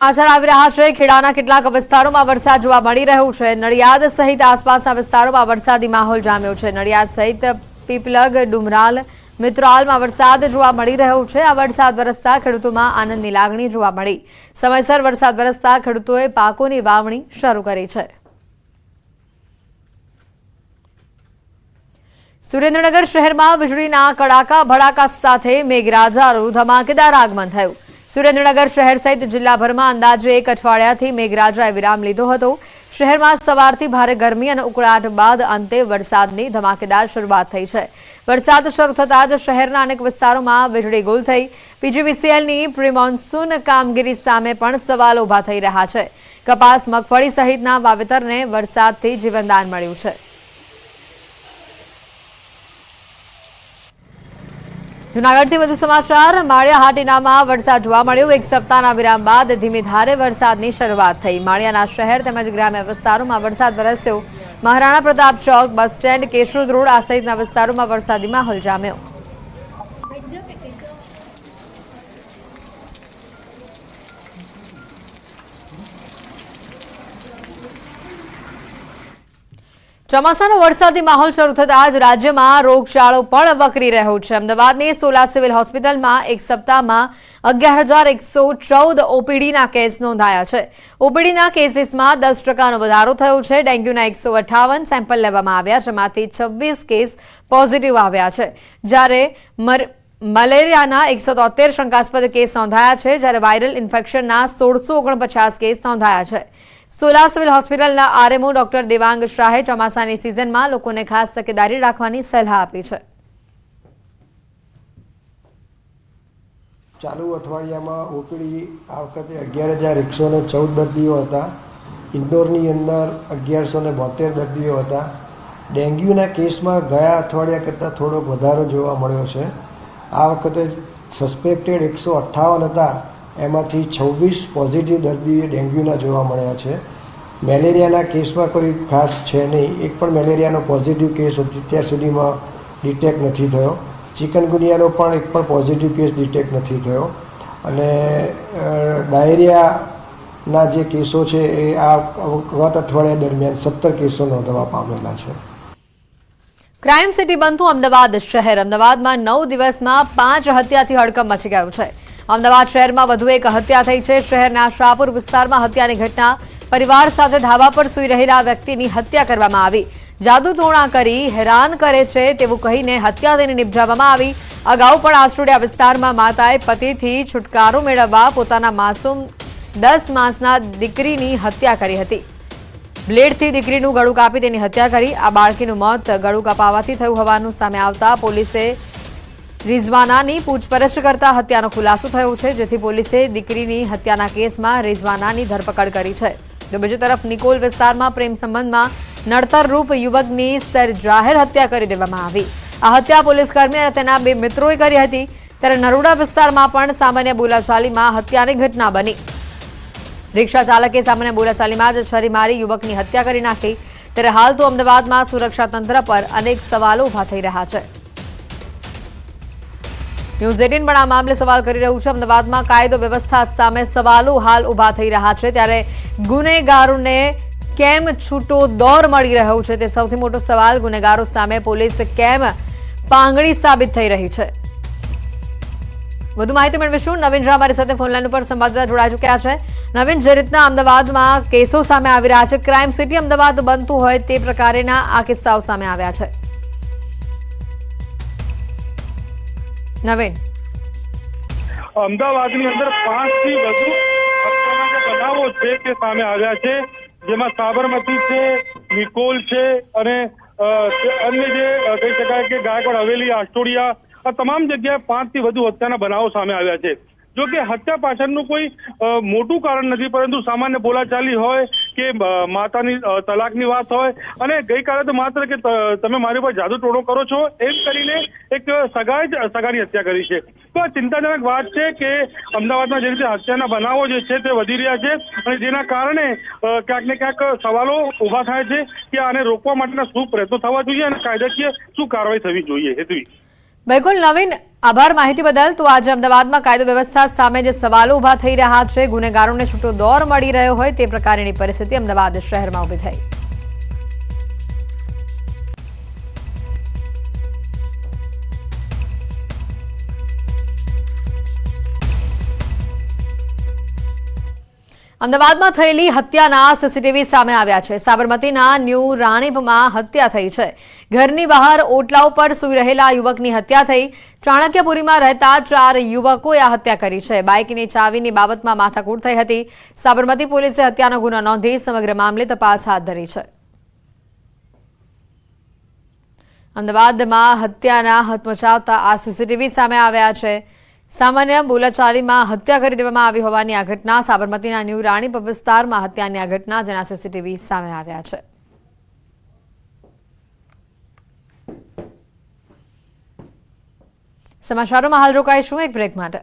આચાર આવી રહ્યા છે. ખેડાના કેટલાક વિસ્તારોમાં વરસાદ જોવા મળી રહ્યો છે. નડિયાદ સહિત આસપાસના વિસ્તારોમાં વરસાદી માહોલ જામ્યો છે. નડિયાદ સહિત પીપલગ, ડુમરાલ મિત્રાલમાં વરસાદ જોવા મળી રહ્યો છે. આ વરસાદ વરસતા ખેડૂતોમાં આનંદની લાગણી જોવા મળી. સમયસર વરસાદ વરસતા ખેડૂતોએ પાકોની વાવણી શરૂ કરી છે. સુરેન્દ્રનગર શહેરમાં વીજળીના કડાકા ભડાકા સાથે મેઘરાજાનું ધમાકેદાર આગમન થયું. સુરેન્દ્રનગર શહેર સહિત જિલ્લાભરમાં અંદાજે એક અઠવાડિયાથી મેઘરાજાએ વિરામ લીધો હતો. શહેરમાં સવારથી ભારે ગરમી અને ઉકળાટ બાદ અંતે વરસાદની ધમાકેદાર શરૂઆત થઈ છે. વરસાદ શરૂ થતાં જ શહેરના અનેક વિસ્તારોમાં વીજળી ગુલ થઈ. પીજીવીસીએલની પ્રિમોન્સૂન કામગીરી સામે પણ સવાલ ઊભા થઈ રહ્યા છે. કપાસ, મગફળી સહિતના વાવેતરને વરસાદથી જીવનદાન મળ્યું છે. જુનાગઢથી વધુ સમાચાર. માળિયા હાટીનામાં વરસાદ જોવા મળ્યો. એક સપ્તાહના વિરામ બાદ ધીમી ધારે વરસાદની શરૂઆત થઈ. માળિયાના શહેર તેમજ ગ્રામ્ય વિસ્તારોમાં વરસાદ વરસ્યો. મહારાણા પ્રતાપ ચોક, બસ સ્ટેન્ડ, કેશોદ રોડ આ સહિતના વિસ્તારોમાં વરસાદી માહોલ જામ્યો ચોમાસાનો વરસાદી માહોલ શરૂ થતાં જ રાજ્યમાં રોગચાળો પણ વકરી રહ્યો છે. અમદાવાદની સોલા સિવિલ હોસ્પિટલમાં એક સપ્તાહમાં અગિયાર હજાર એકસો ચૌદ ઓપીડીના કેસ નોંધાયા છે. ઓપીડીના કેસીસમાં દસ ટકાનો વધારો થયો છે. ડેન્ગ્યુના એકસો અઠ્ઠાવન સેમ્પલ લેવામાં આવ્યા જેમાંથી છવ્વીસ કેસ પોઝિટિવ આવ્યા છે. જ્યારે મલેરિયાના એકસો તોતેર શંકાસ્પદ કેસ નોંધાયા છે. જ્યારે વાયરલ ઇન્ફેક્શનના સોળસો ઓગણપચાસ કેસ નોંધાયા છે. સોલા સિવિલ હોસ્પિટલના આરએમઓ ડોક્ટર દેવાંગ શાહે ચોમાસાની સિઝનમાં લોકોને ખાસ તકેદારી રાખવાની સલાહ આપી છે. ચાલુ અઠવાડિયામાં ઓપીડી આ વખતે અગિયાર હજાર એકસો ને ચૌદ દર્દીઓ હતા. ઇન્ડોરની અંદર અગિયારસો ને બોતેર દર્દીઓ હતા. ડેન્ગ્યુના કેસમાં ગયા અઠવાડિયા કરતાં થોડોક વધારો જોવા મળ્યો છે. આ વખતે સસ્પેક્ટેડ એકસો અઠ્ઠાવન હતા. એમાંથી છવ્વીસ પોઝિટિવ દર્દી ડેન્ગ્યુના જોવા મળ્યા છે. મેલેરિયાના કેસમાં કોઈ ખાસ છે નહીં. એક પણ મેલેરિયાનો પોઝિટિવ કેસ અત્યાર સુધીમાં ડિટેક્ટ નથી થયો. ચિકનગુનિયાનો પણ એક પણ પોઝિટિવ કેસ ડિટેક્ટ નથી થયો. અને ડાયરિયાના જે કેસો છે એ આ ગત અઠવાડિયા દરમિયાન સત્તર કેસો નોંધવા પામેલા છે. ક્રાઇમ સિટી બનતું અમદાવાદ શહેર. અમદાવાદમાં નવ દિવસમાં પાંચ હત્યાથી હડકંપ મચી ગયું છે. અમદાવાદ શહેરમાં વધુ એક હત્યા થઈ છે. શહેરના શાહપુર વિસ્તારમાં હત્યાની ઘટના. પરિવાર સાથે ધાબા પર સૂઈ રહેલા વ્યક્તિની હત્યા કરવામાં આવી. જાદુટોણા કરી હેરાન કરે છે તેવું કહીને હત્યા તેને નિપજાવવામાં આવી. અગાઉ પણ આસ્ટ્રોડિયા વિસ્તારમાં માતાએ પતિથી છુટકારો મેળવવા પોતાના માસૂમ દસ માસના દીકરીની હત્યા કરી હતી. બ્લેડથી દીકરીનું ગળું કાપી તેની હત્યા કરી. આ બાળકીનું મોત ગળું કપાવાથી થયું હોવાનું સામે આવતા પોલીસે રિઝવાનાની પૂછપરછ કરતા હત્યાનો ખુલાસો થયો છે, જેથી પોલીસે દીકરીની હત્યાના કેસમાં રિઝવાનાની ધરપકડ કરી છે. તો બીજી તરફ નિકોલ વિસ્તારમાં પ્રેમ સંબંધમાં નડતરરૂપ યુવકની સરજાહેર હત્યા કરી દેવામાં આવી. આ હત્યા પોલીસકર્મી અને તેના બે મિત્રોએ કરી હતી. ત્યારે નરોડા વિસ્તારમાં પણ સામાન્ય બોલાચાલીમાં હત્યાની ઘટના બની. રિક્ષા ચાલકે સામાન્ય બોલાચાલીમાં જ છરી મારી યુવકની હત્યા કરી નાખી. ત્યારે હાલ તો અમદાવાદમાં સુરક્ષા તંત્ર પર અનેક સવાલો ઊભા થઈ રહ્યા છે. ન્યૂઝ એટીન પણ આ મામલે સવાલ કરી રહ્યું છે. અમદાવાદમાં કાયદો વ્યવસ્થા સામે સવાલો હાલ ઊભા થઈ રહ્યા છે. ત્યારે ગુનેગારોને કેમ છૂટો દોર મળી રહ્યો છે તે સૌથી મોટો સવાલ ગુનેગારો સામે પોલીસ કેમ પાંગડી સાબિત થઈ રહી છે. વધુ માહિતી મેળવીશું. નવીન ઝા અમારી સાથે ફોનલાઈન ઉપર સંવાદદાતા જોડાઈ ચૂક્યા છે. નવીન, જે રીતના અમદાવાદમાં કેસો સામે આવી રહ્યા છે, ક્રાઇમ સિટી અમદાવાદ બનતું હોય તે પ્રકારેના આ કિસ્સાઓ સામે આવ્યા છે. નવીન અમદાવાદની અંદર પાંચથી વધુ બનાવો છે તે સામે આવ્યા છે, જેમાં સાબરમતી છે, નિકોલ છે અને અન્ય જે કહી શકાય કે ગાયકવાડ હવેલી આસ્ટોડિયા આ તમામ જગ્યાએ પાંચથી વધુ હત્યાના બનાવો સામે આવ્યા છે. જો કે હત્યા પાછળનું કોઈ મોટું કારણ નથી, પરંતુ સામાન્ય બોલાચાલી હોય કે માતાની તલાકની વાત હોય. અને ગઈકાલે તો માત્ર કે તમે મારી ઉપર જાદુ ટોણો કરો છો, એમ કરીને એક સગાએ જ, સગાની હત્યા કરી છે. તો ચિંતાજનક વાત છે કે અમદાવાદમાં જે રીતે હત્યાના બનાવો જે છે તે વધી રહ્યા છે અને જેના કારણે ક્યાંક ને ક્યાંક સવાલો ઊભા થાય છે કે આને રોકવા માટેના શું પ્રયત્નો થવા જોઈએ અને કાયદાકીય શું કાર્યવાહી થવી જોઈએ હેતુ બિલકુલ નવીન આભાર માહિતી બદલ. તો આજે અમદાવાદમાં કાયદો વ્યવસ્થા સામે જે સવાલો ઊભા થઈ રહ્યા છે, ગુનેગારોને છૂટો દોર મળી રહ્યો હોય તે પ્રકારની પરિસ્થિતિ અમદાવાદ શહેરમાં ઊભી થઈ. અમદાવાદમાં થયેલી હત્યાના સીસીટીવી સામે આવ્યા છે. સાબરમતીના ન્યૂ રાણીપમાં હત્યા થઈ છે. ઘરની બહાર ઓટલા ઉપર સૂઈ રહેલા યુવકની હત્યા થઈ. ચાણક્યપુરીમાં રહેતા ચાર યુવકોએ આ હત્યા કરી છે. બાઇકની ચાવીની બાબતમાં માથાકૂટ થઈ હતી. સાબરમતી પોલીસે હત્યાનો ગુનો નોંધી સમગ્ર મામલે તપાસ હાથ ધરી છે. અમદાવાદમાં હત્યાના હતમચાવતા આ સીસીટીવી સામે આવ્યા છે. સામાન્ય બોલાચાલીમાં હત્યા કરી દેવામાં આવી હોવાની આ ઘટના સાબરમતીના ન્યૂ રાણીપ વિસ્તારમાં હત્યાની આ ઘટના જેના સીસીટીવી સામે આવ્યા છે. સમાચારોમાં હાલ રોકાઈશું એક બ્રેક માટે.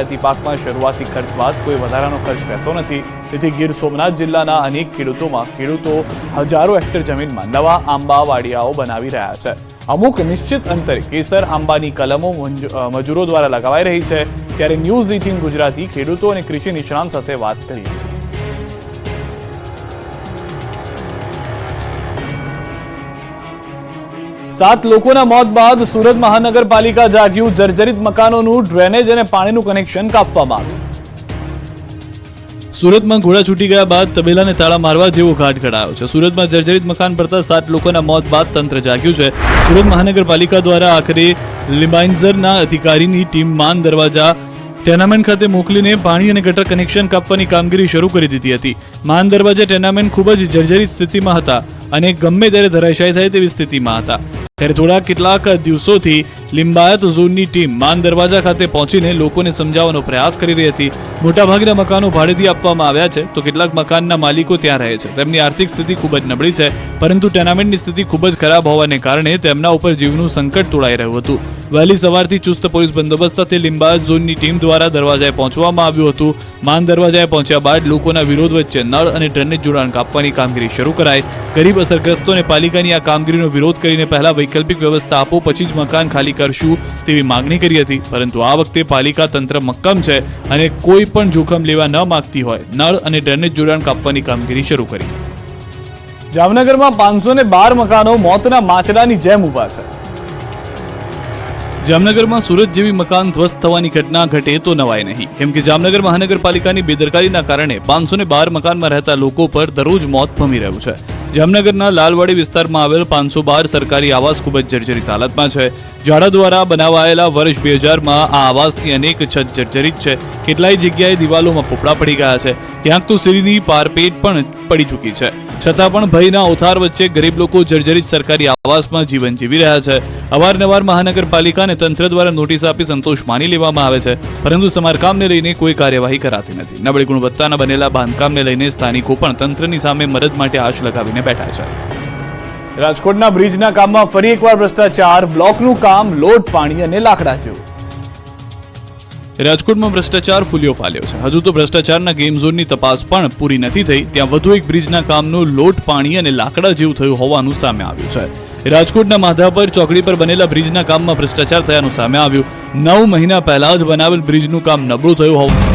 ખેતી પાકમાં શરૂઆતી ખર્ચ બાદ કોઈ વધારાનો ખર્ચ રહેતો નથી. તેથી ગીર સોમનાથ જિલ્લાના અનેક ખેડૂતોમાં ખેડૂતો હજારો હેક્ટર જમીનમાં નવા આંબા, વાડિયાઓ બનાવી રહ્યા છે. અમુક નિશ્ચિત અંતરે કેસર, આંબાની કલમો મજૂરો દ્વારા લગાવાઈ રહી છે. ત્યારે ન્યૂઝ એટીન ગુજરાતી ખેડૂતો અને કૃષિ નિષ્ણાંત સાથે વાત કરી સાત લોકોના મોત બાદ સુરત મહાનગરપાલિકા જાગ્યું. જર્જરિત મકાનોનું ડ્રેનેજ અને પાણીનું કનેક્શન કાપવામાં આવ્યું. સુરતમાં ઘોડા છૂટી ગયા બાદ તબેલાને તાળા મારવા જેવો ઘાટ ઘડાયો છે. સુરતમાં જર્જરિત મકાન પડતા સાત લોકોના મોત બાદ તંત્ર જાગ્યું છે. સુરત મહાનગરપાલિકા દ્વારા આખરે લિમાઇન્ઝરના અધિકારીની ટીમ માન દરવાજા ટેનામેન્ટ ખાતે મોકલીને પાણી અને ગટર કનેક્શન કાપવાની કામગીરી શરૂ કરી દીધી હતી. માન દરવાજા ટેનામેન્ટ ખૂબ જ જર્જરિત સ્થિતિમાં હતા અને ગમે ત્યારે ધરાશાયી થાય તેવી સ્થિતિમાં હતા. ત્યારે થોડા કેટલાક દિવસોથી લિંબાયત ઝોનની ટીમ માન દરવાજા ખાતે પહોંચીને લોકોને સમજાવવાનો પ્રયાસ કરી રહી હતી. મોટાભાગના મકાનો ભાડેથી આપવામાં આવ્યા છે, તો કેટલાક મકાનના માલિકો ત્યાં રહે છે. તેમની આર્થિક સ્થિતિ ખૂબ જ નબળી છે, પરંતુ ટેનામેન્ટની સ્થિતિ ખૂબ જ ખરાબ હોવાને કારણે તેમના ઉપર જીવનું સંકટ તોડાઈ રહ્યું હતું. વહેલી સવારથી ચુસ્ત પોલીસ બંદોબસ્ત સાથે લિંબાયત ઝોનની ટીમ દ્વારા દરવાજાએ પહોંચવામાં આવ્યું હતું. માન દરવાજાએ પહોંચ્યા બાદ લોકોના વિરોધ વચ્ચે નળ અને ડ્રેનેજ જોડાણ કાપવાની કામગીરી શરૂ કરાઈ. ગરીબ અસરગ્રસ્તોને પાલિકાની આ કામગીરીનો વિરોધ કરીને પહેલા વૈકલ્પિક વ્યવસ્થા આપો, પછી જ મકાન ખાલી કરશું તેવી માંગણી કરી હતી. પરંતુ આ વખતે પાલિકા તંત્ર મક્કમ છે અને કોઈ પણ જોખમ લેવા ન માગતી હોય, નળ અને ડ્રેનેજ જોડાણ કાપવાની કામગીરી શરૂ કરી. જામનગરમાં પાંચસો ને બાર મકાનો મોતના માછલાની જેમ ઊભા છે. જામનગરમાં સુરત જેવી મકાન ધ્વસ્ત થવાની ઘટના ઘટે તો નવાય નહીં. કેમ કે જામનગર મહાનગરપાલિકાની બેદરકારીના કારણે પાંચસો ને બાર મકાનમાં રહેતા લોકો પર દરરોજ મોત ભમી રહ્યું છે. જામનગરના લાલવાડી વિસ્તારમાં આવેલ પાંચસો બાર સરકારી આવાસ ખૂબ જ જર્જરિત હાલતમાં છે. ઝાડા દ્વારા બનાવાયેલા વર્ષ બે હજારમાં આ આવાસની અનેક છત જર્જરિત છે. કેટલાય જગ્યાએ દિવાલોમાં પોપડા પડી ગયા છે. ક્યાંક તો સીડીની પારપેટ પણ પડી ચૂકી છે. છતાં પણ ભયના ઓથાર વચ્ચે ગરીબ લોકો જર્જરિત સરકારી આવાસમાં જીવન જીવી રહ્યા છે. અવારનવાર મહાનગરપાલિકાને તંત્ર દ્વારા નોટિસ આપી સંતોષ માની લેવામાં આવે છે. પરંતુ સમારકામને લઈને કોઈ કાર્યવાહી કરાતી નથી. નબળી ગુણવત્તાના બનેલા બાંધકામને લઈને સ્થાનિકો પણ તંત્રની સામે મદદ માટે આશ લગાવીને બેઠા છે. રાજકોટના બ્રિજના કામમાં ફરી એકવાર ભ્રષ્ટાચાર, બ્લોકનું કામ, લોટ, પાણી અને લાકડા જેવું. રાજકોટમાં ભ્રષ્ટાચાર ફૂલ્યો ફાલ્યો છે. હજુ તો ભ્રષ્ટાચારના ગેમ ઝોનની તપાસ પણ પૂરી નથી થઈ. ત્યાં વધુ એક બ્રિજના કામનું લોટ, પાણી અને લાકડા જેવું થયું હોવાનું સામે આવ્યું છે. રાજકોટના માધાપર ચોકડી પર બનેલા બ્રિજના કામમાં ભ્રષ્ટાચાર થયાનું સામે આવ્યું. નવ મહિના પહેલા જ બનાવેલ બ્રિજનું કામ નબળું થયું હોવું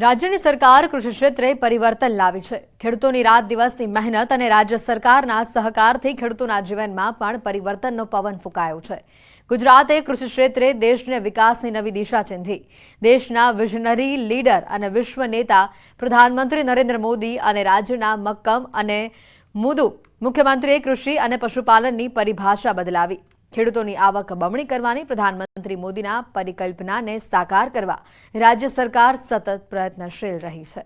રાજ્યની સરકાર કૃષિ ક્ષેત્રે પરિવર્તન લાવી છે. ખેડૂતોની રાત દિવસની મહેનત અને રાજ્ય સરકારના સહકારથી ખેડૂતોના જીવનમાં પણ પરિવર્તનનો પવન ફૂંકાયો છે. ગુજરાતે કૃષિ ક્ષેત્રે દેશને વિકાસની નવી દિશા ચીંધી દેશના વિઝનરી લીડર અને વિશ્વ નેતા પ્રધાનમંત્રી નરેન્દ્ર મોદી અને રાજ્યના મક્કમ અને મુદુ મુખ્યમંત્રીએ કૃષિ અને પશુપાલનની પરિભાષા બદલાવી. ખેડૂતોની આવક બમણી કરવાની પ્રધાનમંત્રી મોદીના પરિકલ્પનાને સાકાર કરવા રાજ્ય સરકાર સતત પ્રયત્નશીલ રહી છે.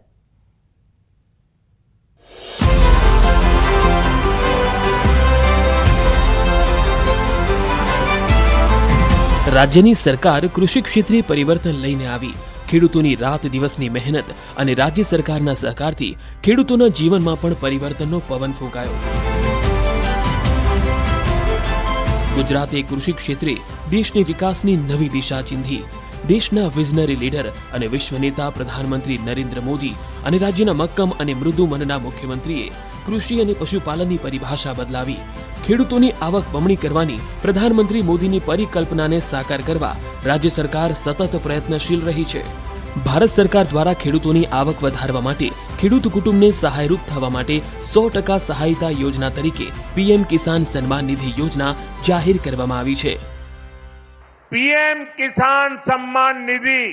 રાજ્યની સરકાર કૃષિ ક્ષેત્રે પરિવર્તન લઈને આવી. ખેડૂતોની રાત દિવસની મહેનત અને રાજ્ય સરકારના સહકારથી ખેડૂતોના જીવનમાં પણ પરિવર્તનનો પવન ફૂંકાયો. ગુજરાતે કૃષિ ક્ષેત્રે દેશની વિકાસની નવી દિશા ચિંધી. દેશના વિઝનરી લીડર અને વિશ્વ પ્રધાનમંત્રી નરેન્દ્ર મોદી અને રાજ્યના મક્કમ અને મૃદુ મનના મુખ્યમંત્રીએ કૃષિ અને પશુપાલનની પરિભાષા બદલાવી. ખેડૂતોની આવક બમણી કરવાની પ્રધાનમંત્રી મોદીની પરિકલ્પનાને સાકાર કરવા રાજ્ય સરકાર સતત પ્રયત્નશીલ રહી છે. ભારત સરકાર દ્વારા ખેડૂતોની આવક વધારવા માટે ખેડૂત કુટુંબને સહાયરૂપ થવા માટે સો ટકા સહાયતા યોજના તરીકે પીએમ કિસાન સન્માન નિધિ યોજના જાહેર કરવામાં આવી છે पीएम किसान सम्मान निधि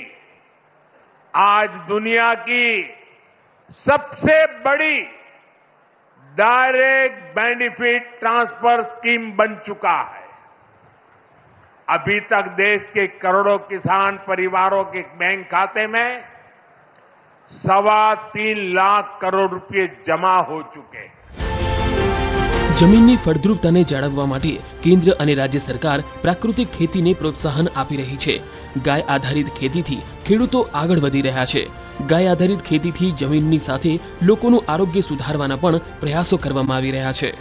आज दुनिया की सबसे बड़ी डायरेक्ट बेनिफिट ट्रांसफर स्कीम बन चुका है अभी तक देश के करोड़ों किसान परिवारों के बैंक खाते में સવા તીન લાખ કરોડ રૂપિયે જમા હો ચુકે જમીનની ફળદ્રુપતાને જાળવવા માટે કેન્દ્ર અને રાજ્ય સરકાર પ્રાકૃતિક ખેતીને પ્રોત્સાહન આપી રહી છે. ગાય આધારિત ખેતીથી ખેડૂતો આગળ વધી રહ્યા છે. ગાય આધારિત ખેતીથી જમીનની સાથે લોકોનું આરોગ્ય સુધારવાના પણ પ્રયાસો કરવામાં આવી રહ્યા છે.